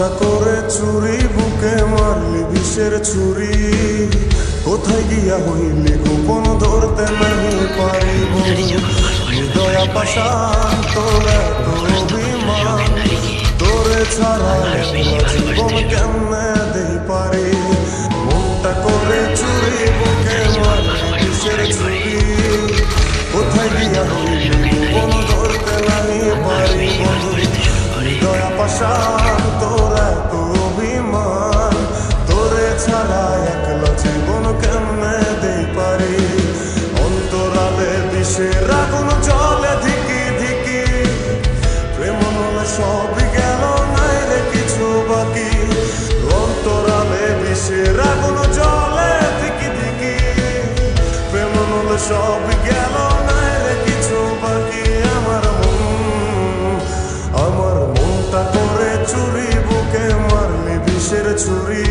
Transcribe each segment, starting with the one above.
চুরি বুকে মারলি বিষের ছুরি। কোথায় গিয়া হইলি গোপন ধরতে নাহি পারিব। হৃদয়া পাশান তোর অভিমান। তোরে ছাড়া জীবন কেমনে দেই পারি? মনটা করে চুরি বুকে মারলি বিষের ছুরি। কোথায় গিয়া হইলি গোপন ধরতে নাহি পারি বন্ধু দয়া পাশান বিষের আগুন জলে ধিকি ধিকি প্রেম নলে সবই গেল নাই কিছু বাকি আমার মন। আমার মনটা করে চুরি, বুকে মারলি বিষের ছুরি।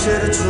মারলি বিষের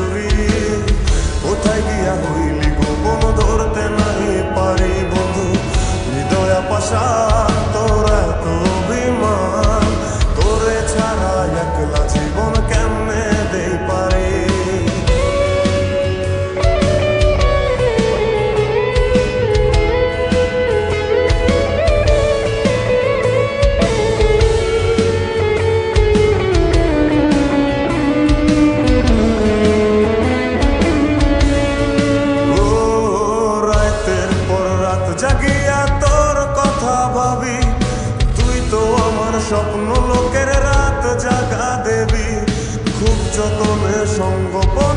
স্বপ্ন লোকের রাত জাগা দেবী খুব যতনে সঙ্গোপনে